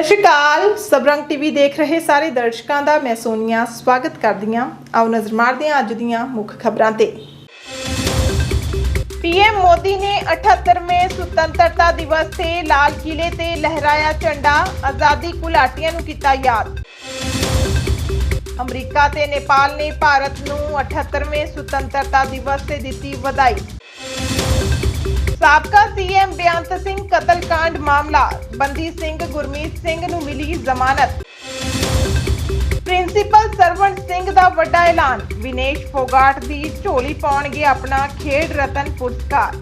ਸਤਿ ਸ਼੍ਰੀ ਅਕਾਲ। ਸਬਰੰਗ ਟੀਵੀ ਦੇਖ ਰਹੇ ਸਾਰੇ ਦਰਸ਼ਕਾਂ ਦਾ ਮੈਂ ਸੋਨੀਆ, ਸਵਾਗਤ ਕਰਦੀ ਹਾਂ ਆਓ ਨਜ਼ਰ ਮਾਰਦੇ ਹਾਂ ਅੱਜ ਦੀਆਂ ਮੁੱਖ ਖਬਰਾਂ ਤੇ। ਪੀਐਮ ਮੋਦੀ ਨੇ 78ਵੇਂ ਸੁਤੰਤਰਤਾ ਦਿਵਸ ਤੇ ਲਾਲ ਕਿਲੇ ਤੇ ਲਹਿਰਾਇਆ ਝੰਡਾ, ਆਜ਼ਾਦੀ ਘੁਲਾਟੀਆਂ ਨੂੰ ਕੀਤਾ ਯਾਦ। ਅਮਰੀਕਾ ਤੇ ਨੇਪਾਲ ਨੇ ਭਾਰਤ ਨੂੰ 78ਵੇਂ ਸੁਤੰਤਰਤਾ ਦਿਵਸ ਤੇ ਦਿੱਤੀ ਵਧਾਈ। ਸਾਬਕਾ ਸੀਐਮ ਬੇਅੰਤ ਸਿੰਘ ਕਤਲकांड ਮਾਮਲਾ। ਬੰਦੀ ਸਿੰਘ ਗੁਰਮੀਤ ਸਿੰਘ ਨੂੰ ਮਿਲੀ ਜ਼ਮਾਨਤ। ਪ੍ਰਿੰਸੀਪਲ ਸਰਵੰਟ ਸਿੰਘ ਦਾ ਵੱਡਾ ਐਲਾਨ। ਵਿਨੇਸ਼ ਫੋਗਾਟ ਦੀ ਝੋਲੀ ਪਾਉਣਗੇ ਆਪਣਾ ਖੇਡ ਰਤਨ ਪੁਰਸਕਾਰ।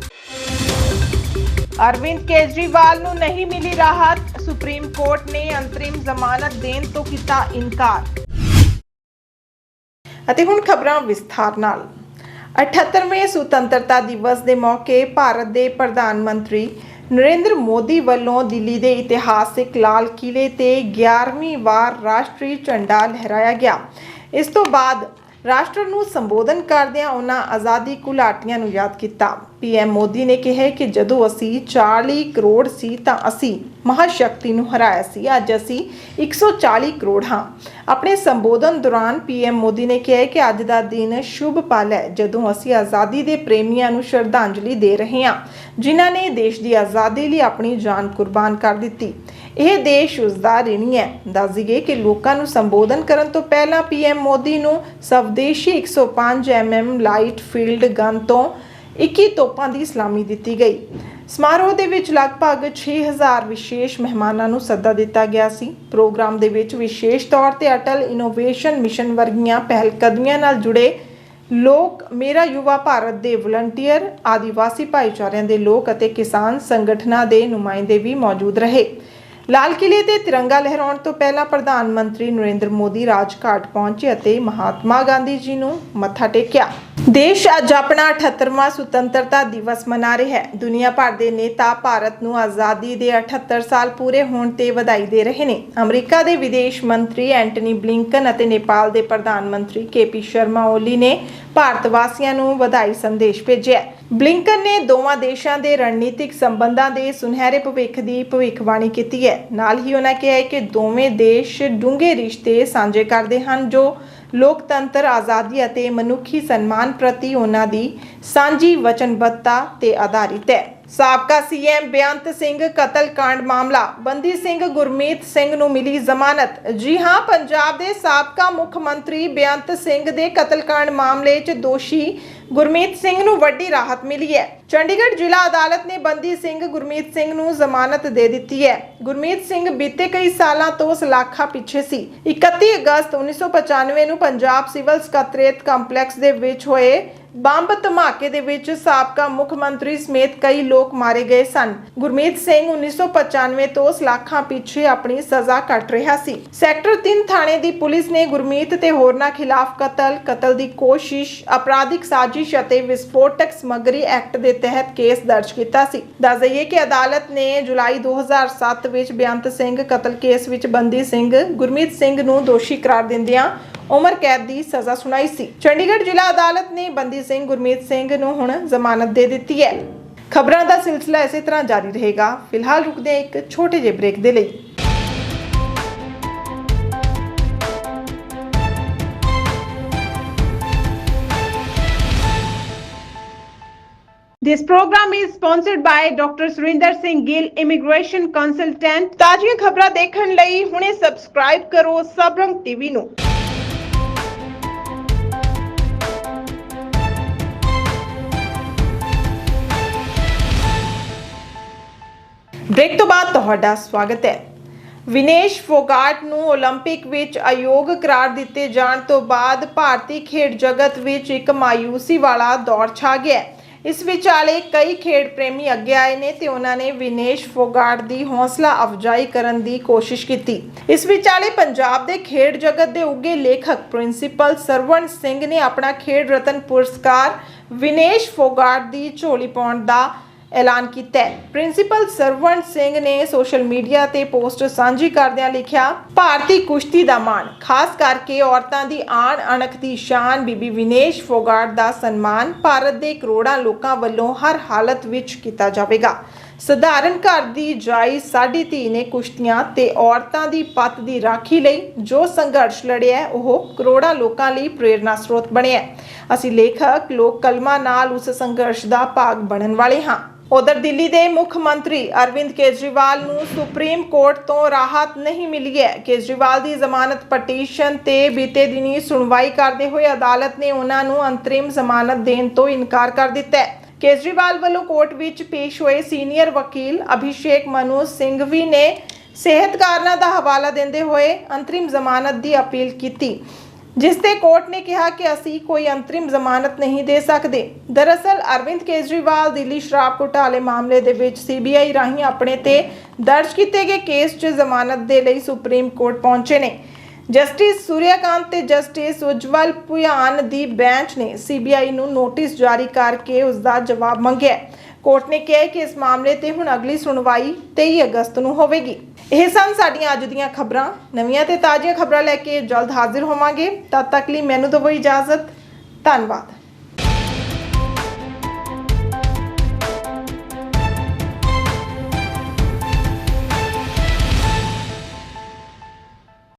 ਅਰਵਿੰਦ ਕੇਜਰੀਵਾਲ ਨੂੰ ਨਹੀਂ ਮਿਲੀ ਰਾਹਤ। ਸੁਪਰੀਮ ਕੋਰਟ ਨੇ ਅੰਤਰਿਮ ਜ਼ਮਾਨਤ ਦੇਣ ਤੋਂ ਕੀਤਾ ਇਨਕਾਰ। ਅਤੇ ਹੁਣ ਖਬਰਾਂ ਵਿਸਥਾਰ ਨਾਲ। 78ਵੇਂ ਸੁਤੰਤਰਤਾ ਦਿਵਸ ਦੇ ਮੌਕੇ ਭਾਰਤ ਦੇ ਪ੍ਰਧਾਨ ਮੰਤਰੀ ਨਰਿੰਦਰ ਮੋਦੀ ਵੱਲੋਂ ਦਿੱਲੀ ਦੇ ਇਤਿਹਾਸਿਕ ਲਾਲ ਕਿਲੇ ਤੇ 11ਵੀਂ ਵਾਰ ਰਾਸ਼ਟਰੀ ਝੰਡਾ ਲਹਿਰਾਇਆ ਗਿਆ। ਇਸ ਤੋਂ ਬਾਅਦ ਰਾਸ਼ਟਰ ਨੂੰ ਸੰਬੋਧਨ ਕਰਦਿਆਂ ਉਹਨਾਂ ਆਜ਼ਾਦੀ ਘੁਲਾਟੀਆਂ ਨੂੰ ਯਾਦ ਕੀਤਾ। ਪੀਐਮ ਮੋਦੀ ਨੇ ਕਿਹਾ ਕਿ ਜਦੋਂ ਅਸੀਂ 40 ਕਰੋੜ ਸੀ ਤਾਂ ਅਸੀਂ ਮਹਾਸ਼ਕਤੀ ਨੂੰ ਹਰਾਇਆ ਸੀ। ਅੱਜ ਅਸੀਂ 140 ਕਰੋੜ ਹਾਂ। ਆਪਣੇ ਸੰਬੋਧਨ ਦੌਰਾਨ ਪੀਐਮ ਮੋਦੀ ਨੇ ਕਿਹਾ ਕਿ ਅੱਜ ਦਾ ਦਿਨ ਸ਼ੁਭ ਪਲ ਹੈ। ਜਦੋਂ ਅਸੀਂ ਆਜ਼ਾਦੀ ਦੇ ਪ੍ਰੇਮੀਆਂ ਨੂੰ ਸ਼ਰਧਾਂਜਲੀ ਦੇ ਰਹੇ ਹਾਂ, ਜਿਨ੍ਹਾਂ ਨੇ ਦੇਸ਼ ਦੀ ਆਜ਼ਾਦੀ ਲਈ ਆਪਣੀ ਜਾਨ ਕੁਰਬਾਨ ਕਰ ਦਿੱਤੀ। ਇਹ ਦੇਸ਼ ਉਸ ਦਾ ਰਿਣੀ ਹੈ। ਦੱਸ ਦਈਏ ਕਿ ਲੋਕਾਂ ਨੂੰ ਸੰਬੋਧਨ ਕਰਨ ਤੋਂ ਪਹਿਲਾਂ ਪੀਐਮ ਮੋਦੀ ਨੂੰ ਸਵਦੇਸ਼ੀ 105 ਐਮਐਮ ਲਾਈਟ ਫੀਲਡ ਗਨ ਤੋਂ 21 ਤੋਪਾਂ ਦੀ ਸਲਾਮੀ ਦਿੱਤੀ ਗਈ। ਸਮਾਰੋਹ ਦੇ ਵਿੱਚ ਲਗਭਗ 6000 ਵਿਸ਼ੇਸ਼ ਮਹਿਮਾਨਾਂ ਨੂੰ ਸੱਦਾ ਦਿੱਤਾ ਗਿਆ ਸੀ। ਪ੍ਰੋਗਰਾਮ ਦੇ ਵਿੱਚ ਵਿਸ਼ੇਸ਼ ਤੌਰ ਤੇ ਅਟਲ ਇਨੋਵੇਸ਼ਨ ਮਿਸ਼ਨ ਵਰਗੀਆਂ ਪਹਿਲਕਦਮੀਆਂ ਨਾਲ ਜੁੜੇ ਲੋਕ, ਮੇਰਾ ਯੁਵਾ ਭਾਰਤ ਦੇ ਵਲੰਟੀਅਰ, ਆਦੀਵਾਸੀ ਭਾਈਚਾਰਿਆਂ ਦੇ ਲੋਕ ਅਤੇ ਕਿਸਾਨ ਸੰਗਠਨਾਂ ਦੇ ਨੁਮਾਇੰਦੇ ਵੀ ਮੌਜੂਦ ਰਹੇ। ਲਾਲ ਕਿਲੇ ਤੇ ਤਿਰੰਗਾ ਲਹਿਰਾਉਣ ਤੋਂ ਪਹਿਲਾਂ ਪ੍ਰਧਾਨ ਮੰਤਰੀ ਨਰਿੰਦਰ ਮੋਦੀ ਰਾਜਘਾਟ ਪਹੁੰਚੇ ਅਤੇ ਮਹਾਤਮਾ ਗਾਂਧੀ ਜੀ ਨੂੰ ਮੱਥਾ ਟੇਕਿਆ। ਦੇਸ਼ ਅੱਜ ਆਪਣਾ 78ਵਾਂ ਸੁਤੰਤਰਤਾ ਦਿਵਸ ਮਨਾ ਰਿਹਾ ਹੈ। ਦੁਨੀਆ ਭਰ ਦੇ ਨੇਤਾ ਭਾਰਤ ਨੂੰ ਆਜ਼ਾਦੀ ਦੇ 78 ਸਾਲ ਪੂਰੇ ਹੋਣ ਤੇ ਵਧਾਈ ਦੇ ਰਹੇ ਨੇ। ਅਮਰੀਕਾ ਦੇ ਵਿਦੇਸ਼ ਮੰਤਰੀ ਐਂਟਨੀ ਬਲਿੰਕਨ ਅਤੇ ਨੇਪਾਲ ਦੇ ਪ੍ਰਧਾਨ ਮੰਤਰੀ ਕੇਪੀ ਸ਼ਰਮਾ ਓਲੀ ਨੇ ਭਾਰਤ ਵਾਸੀਆਂ ਨੂੰ ਵਧਾਈ ਸੰਦੇਸ਼ ਭੇਜਿਆ ਹੈ। ਬਲਿੰਕਨ ਨੇ ਦੋਵਾਂ ਦੇਸ਼ਾਂ ਦੇ ਰਣਨੀਤਿਕ ਸੰਬੰਧਾਂ ਦੇ ਸੁਨਹਿਰੇ ਭਵਿੱਖ ਦੀ ਭਵਿੱਖਬਾਣੀ ਕੀਤੀ ਹੈ। ਨਾਲ ਹੀ ਉਹਨਾਂ ਕਿਹਾ ਕਿ ਦੋਵੇਂ ਦੇਸ਼ ਡੂੰਘੇ ਰਿਸ਼ਤੇ ਸਾਂਝੇ ਕਰਦੇ ਹਨ, ਜੋ ਲੋਕਤੰਤਰ, ਆਜ਼ਾਦੀ ਅਤੇ ਮਨੁੱਖੀ ਸਨਮਾਨ ਪ੍ਰਤੀ ਉਹਨਾਂ ਦੀ ਸਾਂਝੀ ਵਚਨਬੱਧਤਾ ਤੇ ਆਧਾਰਿਤ ਹੈ। ਸਾਬਕਾ ਸੀਐਮ ਬਿਆੰਤ ਸਿੰਘ ਕਤਲ ਕਾਂਡ ਮਾਮਲਾ, ਬੰਦੀ ਸਿੰਘ ਗੁਰਮੀਤ ਸਿੰਘ ਨੂੰ ਮਿਲੀ ਜ਼ਮਾਨਤ। ਜੀ ਹਾਂ, ਪੰਜਾਬ ਦੇ ਸਾਬਕਾ ਮੁੱਖ ਮੰਤਰੀ ਬਿਆੰਤ ਸਿੰਘ ਦੇ ਕਤਲ ਕਾਂਡ ਮਾਮਲੇ 'ਚ ਦੋਸ਼ੀ ਗੁਰਮੀਤ ਸਿੰਘ ਨੂੰ ਵੱਡੀ ਰਾਹਤ ਮਿਲੀ ਹੈ। ਚੰਡੀਗੜ੍ਹ ਜ਼ਿਲ੍ਹਾ ਅਦਾਲਤ ਨੇ ਬੰਦੀ ਸਿੰਘ ਗੁਰਮੀਤ ਸਿੰਘ ਨੂੰ ਜ਼ਮਾਨਤ ਦੇ ਦਿੱਤੀ ਹੈ। ਗੁਰਮੀਤ ਸਿੰਘ ਬੀਤੇ ਕਈ ਸਾਲਾਂ ਤੋਂ ਸਲਾਖਾ ਪਿੱਛੇ ਸੀ। 31 ਅਗਸਤ 1995 ਨੂੰ ਪੰਜਾਬ ਸਿਵਲ ਸਕੱਤਰੇਤ ਕੰਪਲੈਕਸ ਦੇ ਵਿੱਚ ਹੋਏ ਬੰਬ ਧਮਾਕੇ ਦੇ ਵਿੱਚ ਸਾਬਕਾ ਮੁੱਖ ਮੰਤਰੀ ਸਮੇਤ ਕਈ ਲੋਕ ਮਾਰੇ ਗਏ ਸਨ। ਗੁਰਮੀਤ ਸਿੰਘ 1995 ਤੋਂ ਸਲਾਖਾਂ ਪਿੱਛੇ ਆਪਣੀ ਸਜ਼ਾ ਕੱਟ ਰਿਹਾ ਸੀ। ਸੈਕਟਰ 3 ਥਾਣੇ ਦੀ ਪੁਲਿਸ ਨੇ ਗੁਰਮੀਤ ਤੇ ਹੋਰਨਾਂ ਖਿਲਾਫ ਕਤਲ ਕਤਲ ਦੀ ਕੋਸ਼ਿਸ਼, ਅਪਰਾਧਿਕ ਸਾਜ਼ਿਸ਼ ਅਤੇ ਵਿਸਫੋਟਕ ਸਮੱਗਰੀ ਐਕਟ ਦੇ ਤਹਿਤ ਕੇਸ ਦਰਜ ਕੀਤਾ ਸੀ। ਦੱਸ ਦਈਏ ਕਿ ਅਦਾਲਤ ਨੇ ਜੁਲਾਈ 2007 ਵਿੱਚ ਬੇਅੰਤ ਸਿੰਘ, ਕਤਲ ਕੇਸ ਵਿੱਚ ਬੰਦੀ ਸਿੰਘ, ਗੁਰਮੀਤ ਸਿੰਘ ਨੂੰ ਦੋਸ਼ੀ ਕਰਾਰ ਦਿੰਦਿਆਂ ਉਮਰ ਕੈਦ ਦੀ ਸਜ਼ਾ ਸੁਣਾਈ ਸੀ। ਚੰਡੀਗੜ੍ਹ ਜ਼ਿਲ੍ਹਾ ਅਦਾਲਤ ਨੇ ਬੰਦੀ ਸਿੰਘ, ਗੁਰਮੀਤ ਸਿੰਘ ਨੂੰ ਹੁਣ ਜ਼ਮਾਨਤ ਦੇ ਦਿੱਤੀ ਹੈ। ਖਬਰਾਂ ਦਾ ਸਿਲਸਿਲਾ ਇਸੇ ਤਰ੍ਹਾਂ ਜਾਰੀ ਰਹੇਗਾ। ਫਿਲਹਾਲ ਰੁਕਦੇ ਹਾਂ ਇੱਕ ਛੋਟੇ ਜਿਹੇ ਬ੍ਰੇਕ ਦੇ ਲਈ। This program is sponsored by Dr. Surinder Singh Gill Immigration Consultant ਤਾਜ਼ੀਆਂ ਖਬਰਾਂ ਦੇਖਣ ਲਈ ਹੁਣੇ ਸਬਸਕ੍ਰਾਈਬ ਕਰੋ ਸਬਰੰਗ ਟੀਵੀ ਨੂੰ ਬ੍ਰੇਕ ਤੋਂ ਬਾਅਦ ਤੁਹਾਡਾ ਸਵਾਗਤ ਹੈ ਵਿਨੇਸ਼ ਫੋਗਾਟ ਨੂੰ 올림픽 ਵਿੱਚ ਅਯੋਗ ਕਰਾਰ ਦਿੱਤੇ ਜਾਣ ਤੋਂ ਬਾਅਦ ਭਾਰਤੀ ਖੇਡ ਜਗਤ ਵਿੱਚ ਇੱਕ ਮਾਇੂਸੀ ਵਾਲਾ ਦੌਰ ਛਾ ਗਿਆ ਹੈ ਇਸ ਵਿਚਾਲੇ ਕਈ ਖੇਡ ਪ੍ਰੇਮੀ ਅੱਗੇ ਆਏ ਨੇ ਤੇ ਉਹਨਾਂ ਨੇ ਵਿਨੇਸ਼ ਫੋਗਾਟ ਦੀ ਹੌਸਲਾ ਅਫਜਾਈ ਕਰਨ ਦੀ ਕੋਸ਼ਿਸ਼ ਕੀਤੀ। ਇਸ ਵਿਚਾਲੇ ਪੰਜਾਬ ਦੇ ਖੇਡ ਜਗਤ ਦੇ ਉੱਗੇ ਲੇਖਕ ਪ੍ਰਿੰਸੀਪਲ ਸਰਵਣ ਸਿੰਘ ਨੇ ਆਪਣਾ ਖੇਡ ਰਤਨ ਪੁਰਸਕਾਰ ਵਿਨੇਸ਼ ਫੋਗਾਟ ਦੀ ਝੋਲੀ ਪਾਉਣ ਦਾ ਐਲਾਨ ਕੀਤਾ ਹੈ। ਪ੍ਰਿੰਸੀਪਲ ਸਰਵਣ ਸਿੰਘ ਨੇ ਸੋਸ਼ਲ ਮੀਡੀਆ ਤੇ ਪੋਸਟ ਸਾਂਝੀ ਕਰਦਿਆਂ ਲਿਖਿਆ, ਭਾਰਤੀ ਕੁਸ਼ਤੀ ਦਾ ਮਾਣ। ਖਾਸ ਕਰਕੇ ਔਰਤਾਂ ਦੀ ਆਣ ਅਣਖ ਦੀ ਸ਼ਾਨ, ਬੀਬੀ ਵਿਨੇਸ਼ ਫੋਗਾਟ ਦਾ ਸਨਮਾਨ ਭਾਰਤ ਦੇ ਕਰੋੜਾਂ ਲੋਕਾਂ ਵੱਲੋਂ ਹਰ ਹਾਲਤ ਵਿੱਚ ਕੀਤਾ ਜਾਵੇਗਾ। ਸਧਾਰਨ ਘਰ ਦੀ ਜਾਈ ਸਾਡੀ ਧੀ ਨੇ ਕੁਸ਼ਤੀਆਂ ਤੇ ਔਰਤਾਂ ਦੀ ਪੱਤ ਦੀ ਰਾਖੀ ਲਈ ਜੋ ਸੰਘਰਸ਼ ਲੜਿਆ ਉਹ ਕਰੋੜਾਂ ਲੋਕਾਂ ਲਈ ਪ੍ਰੇਰਨਾ ਸਰੋਤ ਬਣਿਆ ਅਸੀਂ ਲੇਖਕ ਲੋਕ ਕਲਮਾ ਨਾਲ ਉਸ ਸੰਘਰਸ਼ ਦਾ ਭਾਗ ਬਣਨ ਵਾਲੇ ਹਾਂ। ਉਧਰ ਦਿੱਲੀ ਦੇ ਮੁੱਖ ਮੰਤਰੀ ਅਰਵਿੰਦ ਕੇਜਰੀਵਾਲ ਨੂੰ ਸੁਪਰੀਮ ਕੋਰਟ ਤੋਂ ਰਾਹਤ ਨਹੀਂ ਮਿਲੀ ਹੈ। ਕੇਜਰੀਵਾਲ ਦੀ ਜ਼ਮਾਨਤ ਪਟੀਸ਼ਨ ਤੇ ਬੀਤੇ ਦਿਨੀ ਸੁਣਵਾਈ ਕਰਦੇ ਹੋਏ ਅਦਾਲਤ ਨੇ ਉਹਨਾਂ ਨੂੰ ਅੰਤਰਿਮ ਜ਼ਮਾਨਤ ਦੇਣ ਤੋਂ ਇਨਕਾਰ ਕਰ ਦਿੱਤਾ ਹੈ। ਕੇਜਰੀਵਾਲ ਵੱਲੋਂ ਕੋਰਟ ਵਿੱਚ ਪੇਸ਼ ਹੋਏ ਸੀਨੀਅਰ ਵਕੀਲ ਅਭਿਸ਼ੇਕ ਮਨੂ ਸਿੰਘਵੀ ਨੇ ਸਿਹਤ ਕਾਰਨਾਂ ਦਾ ਹਵਾਲਾ ਦਿੰਦੇ ਹੋਏ ਅੰਤਰਿਮ ਜ਼ਮਾਨਤ ਦੀ ਅਪੀਲ ਕੀਤੀ, ਜਿਸ ਤੇ ਕੋਰਟ ਨੇ ਕਿਹਾ ਕਿ ਅਸੀਂ ਕੋਈ ਅੰਤਰਿਮ ਜ਼ਮਾਨਤ ਨਹੀਂ ਦੇ ਸਕਦੇ। ਦਰਅਸਲ, ਅਰਵਿੰਦ ਕੇਜਰੀਵਾਲ ਦਿੱਲੀ ਸ਼ਰਾਬ ਘੁਟਾਲੇ ਮਾਮਲੇ ਦੇ ਵਿੱਚ ਸੀਬੀਆਈ ਰਾਹੀਂ ਆਪਣੇ ਤੇ ਦਰਜ ਕੀਤੇ ਗਏ ਕੇਸ 'ਚ ਜ਼ਮਾਨਤ ਦੇ ਲਈ ਸੁਪਰੀਮ ਕੋਰਟ ਪਹੁੰਚੇ ਨੇ। ਜਸਟਿਸ ਸੂਰਿਆਕਾਂਤ ਤੇ ਜਸਟਿਸ ਉਜਵਲ ਪੁਆਨ ਦੀ ਬੈਂਚ ਨੇ ਸੀਬੀਆਈ ਨੂੰ ਨੋਟਿਸ ਜਾਰੀ ਕਰਕੇ ਉਸ ਦਾ ਜਵਾਬ ਮੰਗਿਆ ਕੋਰਟ ਨੇ ਕਿਹਾ ਕਿ ਇਸ ਮਾਮਲੇ ਤੇ ਹੁਣ ਅਗਲੀ ਸੁਣਵਾਈ 23 ਅਗਸਤ ਨੂੰ ਹੋਵੇਗੀ। ਇਹ ਸਨ ਸਾਡੀਆਂ ਅੱਜ ਦੀਆਂ ਖਬਰਾਂ। ਨਵੀਆਂ ਤੇ ਤਾਜ਼ੀਆਂ ਖਬਰਾਂ ਲੈ ਕੇ ਜਲਦ ਹਾਜ਼ਰ ਹੋਵਾਂਗੇ। ਤਦ ਤੱਕ ਲਈ ਮੈਨੂੰ ਦਿਓ ਇਜਾਜ਼ਤ। ਧੰਨਵਾਦ।